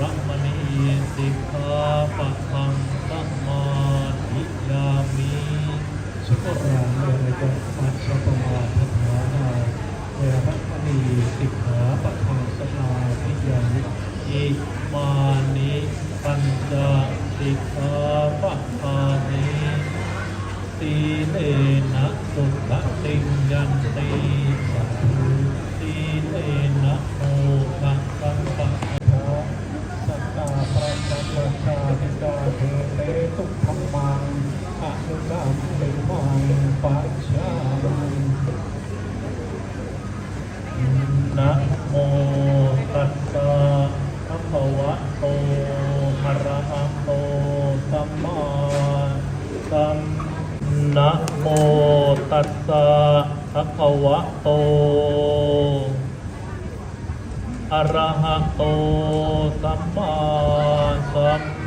ระมณีสิกขาปะทัง สุขราเมรยะปัสสะปมาทัฏฐานาเวรมณีสิกขาปะทังสมาธิยามิอิมานิปัญจสิกขาปะทานิสีเลนะสุขติงยันติสัพตีเลนะโมขังกังปะสัตตาปะสัมปชาติกาเทเตตุธรรมังอนุกรรม ปัจฉามินะโมตัสสะภะคะวะโตอะระหะโตสัมมาสัมนะโมตัสสะภะคะวะโตอะระหะโตสัมมาสัม